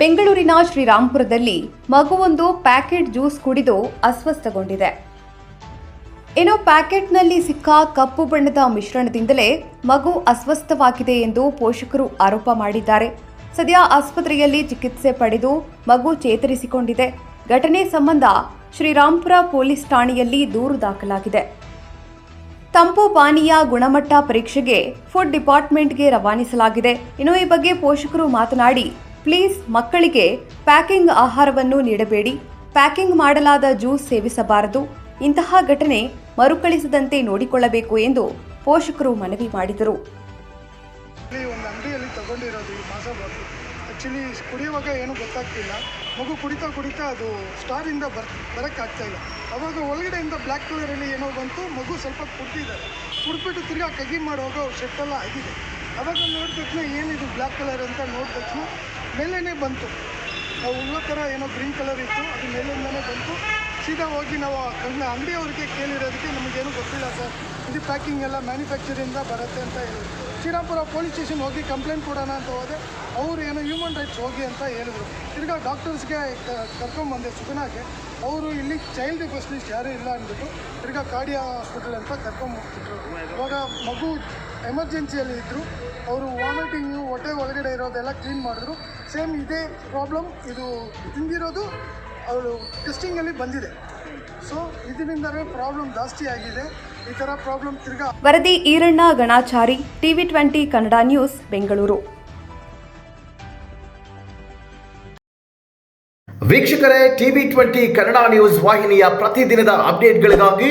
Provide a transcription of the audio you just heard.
ಬೆಂಗಳೂರಿನ ಶ್ರೀರಾಂಪುರದಲ್ಲಿ ಮಗುವೊಂದು packet juice ಕುಡಿದು ಅಸ್ವಸ್ಥಗೊಂಡಿದೆ. ಏನೋ ಪ್ಯಾಕೆಟ್ನಲ್ಲಿ ಸಿಕ್ಕ ಕಪ್ಪು ಬಣ್ಣದ ಮಿಶ್ರಣದಿಂದಲೇ ಮಗು ಅಸ್ವಸ್ಥವಾಗಿದೆ ಎಂದು ಪೋಷಕರು ಆರೋಪ ಮಾಡಿದ್ದಾರೆ. ಸದ್ಯ ಆಸ್ಪತ್ರೆಯಲ್ಲಿ ಚಿಕಿತ್ಸೆ ಪಡೆದು ಮಗು ಚೇತರಿಸಿಕೊಂಡಿದೆ. ಘಟನೆ ಸಂಬಂಧ ಶ್ರೀರಾಂಪುರ ಪೊಲೀಸ್ ಠಾಣೆಯಲ್ಲಿ ದೂರು ದಾಖಲಾಗಿದೆ. ತಂಪು ಪಾನೀಯ ಗುಣಮಟ್ಟ ಪರೀಕ್ಷೆಗೆ ಫುಡ್ ಡಿಪಾರ್ಟ್ಮೆಂಟ್ಗೆ ರವಾನಿಸಲಾಗಿದೆ. ಇನ್ನು ಈ ಬಗ್ಗೆ ಪೋಷಕರು ಮಾತನಾಡಿ ಪ್ಲೀಸ್ ಮಕ್ಕಳಿಗೆ ಪ್ಯಾಕಿಂಗ್ ಆಹಾರವನ್ನು ನೀಡಬೇಡಿ. ಪ್ಯಾಕಿಂಗ್ ಮಾಡಲಾದ ಜ್ಯೂಸ್ ಸೇವಿಸಬಾರದು. ಇಂತಹ ಘಟನೆ ಮರುಕಳಿಸದಂತೆ ನೋಡಿಕೊಳ್ಳಬೇಕು ಎಂದು ಪೋಷಕರು ಮನವಿ ಮಾಡಿದರು. ಒಂದು ಅಂಗಡಿಯಲ್ಲಿ ತಗೊಂಡಿರೋದು ಈ ಆ್ಯಕ್ಚುಲಿ ಕುಡಿಯುವಾಗ ಏನೂ ಗೊತ್ತಾಗ್ತಿಲ್ಲ. ಮಗು ಕುಡಿತಾ ಕುಡಿತಾ ಅದು ಸ್ಟಾರಿಂದ ಬರ್, ಬರೋಕ್ಕಾಗ್ತಾ ಇಲ್ಲ. ಅವಾಗ ಒಳಗಡೆಯಿಂದ ಬ್ಲ್ಯಾಕ್ ಕಲರಲ್ಲಿ ಏನೋ ಬಂತು, ಮಗು ಸ್ವಲ್ಪ ಕುಡ್ತಿದ್ದಾರೆ ಕುಡ್ಬಿಟ್ಟು ತಿರ್ಗಾ ಕಗಿ ಮಾಡುವಾಗ ಅವ್ರ ಶೆಟ್ಟೆಲ್ಲ ಆಗಿದೆ. ಅವಾಗ ನೋಡಿದ ತಕ್ಷಣ ಏನಿದು ಬ್ಲ್ಯಾಕ್ ಕಲರ್ ಅಂತ ನೋಡಿದ ತಕ್ಷಣ ಮೇಲೇ ಬಂತು. ನಾವು ಉಳ್ಳ ಥರ ಏನೋ ಗ್ರೀನ್ ಕಲರ್ ಇತ್ತು, ಅದು ಮೇಲಿಂದಲೇ ಬಂತು. ಸೀದಾ ಹೋಗಿ ನಾವು ಅಂಗಡಿ ಅಂಗಡಿಯವ್ರಿಗೆ ಕೇಳಿರೋದಕ್ಕೆ ನಮಗೇನು ಗೊತ್ತಿಲ್ಲ ಸರ್. ಇದು ಪ್ಯಾಕಿಂಗ್ ಎಲ್ಲ ಮ್ಯಾನುಫ್ಯಾಕ್ಚರಿಂದ ಬರುತ್ತೆ ಅಂತ ಹೇಳಿದ್ರು ಶ್ರೀರಾಮಪುರ ಪೊಲೀಸ್ ಸ್ಟೇಷನ್ ಹೋಗಿ ಕಂಪ್ಲೇಂಟ್ ಕೊಡೋಣ ಅಂತ ಹೋದೆ. ಅವರು ಏನೋ ಹ್ಯೂಮನ್ ರೈಟ್ಸ್ ಹೋಗಿ ಅಂತ ಹೇಳಿದರು. ತಿರ್ಗಾ ಡಾಕ್ಟರ್ಸ್ಗೆ ಕರ್ಕೊಂಬಂದೆ ಸುಖನಾಗೆ ಅವರು ಇಲ್ಲಿ ಚೈಲ್ಡ್ ಸ್ಪೆಷಲಿಸ್ಟ್ ಯಾರೂ ಇಲ್ಲ ಅಂದ್ಬಿಟ್ಟು ತಿರ್ಗಾ ಕಾರ್ಡಿಯಾ ಹಾಸ್ಪಿಟಲ್ ಅಂತ ಕರ್ಕೊಂಬಂದ್ಬಿಟ್ರು. ಇವಾಗ ಮಗು ಎಮರ್ಜೆನ್ಸಿಯಲ್ಲಿ ಇದ್ದರು ಅವರು ವಾಮಿಟಿಂಗು ಹೊಟ್ಟೆ ಒಳಗಡೆ ಇರೋದೆಲ್ಲ ಕ್ಲೀನ್ ಮಾಡಿದ್ರು. ಸೇಮ್ ಇದೇ ಪ್ರಾಬ್ಲಮ್ ಇದು ತಿಂದಿರೋದು ಅವರು ಟೆಸ್ಟಿಂಗಲ್ಲಿ ಬಂದಿದೆ. ಸೊ ಇದರಿಂದಲೇ ಪ್ರಾಬ್ಲಮ್ ಜಾಸ್ತಿ ಆಗಿದೆ. ಈ ಥರ ಪ್ರಾಬ್ಲಮ್ ತಿರ್ಗಾ ವರದಿ Iranna Ganachari TV twenty Kannada news Bengaluru. ವೀಕ್ಷಕರೇ ಟಿವಿ ಟ್ವೆಂಟಿ ಕನ್ನಡ ನ್ಯೂಸ್ ವಾಹಿನಿಯ ಪ್ರತಿದಿನದ ಅಪ್ಡೇಟ್ಗಳಿಗಾಗಿ